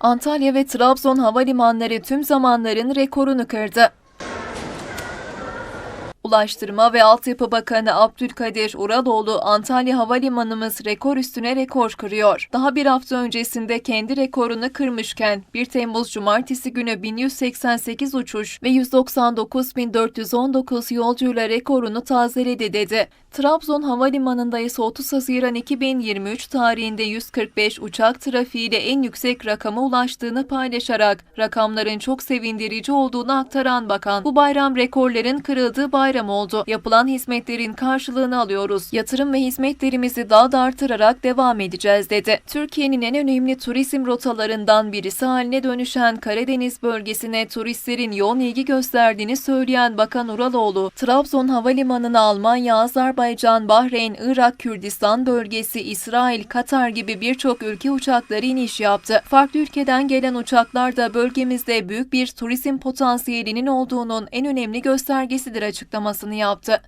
Antalya ve Trabzon havalimanları tüm zamanların rekorunu kırdı. Ulaştırma ve Altyapı Bakanı Abdülkadir Uraloğlu Antalya Havalimanımız rekor üstüne rekor kırıyor. Daha bir hafta öncesinde kendi rekorunu kırmışken 1 Temmuz Cumartesi günü 1188 uçuş ve 199.419 yolcuyla rekorunu tazeledi dedi. Trabzon Havalimanı'nda ise 30 Haziran 2023 tarihinde 145 uçak trafiğiyle en yüksek rakama ulaştığını paylaşarak rakamların çok sevindirici olduğunu aktaran bakan bu bayram rekorların kırıldığı bayram oldu. Yapılan hizmetlerin karşılığını alıyoruz. Yatırım ve hizmetlerimizi daha da artırarak devam edeceğiz dedi. Türkiye'nin en önemli turizm rotalarından birisi haline dönüşen Karadeniz bölgesine turistlerin yoğun ilgi gösterdiğini söyleyen Bakan Uraloğlu, Trabzon Havalimanı'na Almanya, Azerbaycan, Bahreyn, Irak, Kürdistan bölgesi, İsrail, Katar gibi birçok ülke uçakları iniş yaptı. Farklı ülkeden gelen uçaklar da bölgemizde büyük bir turizm potansiyelinin olduğunun en önemli göstergesidir açıklamasını yaptı.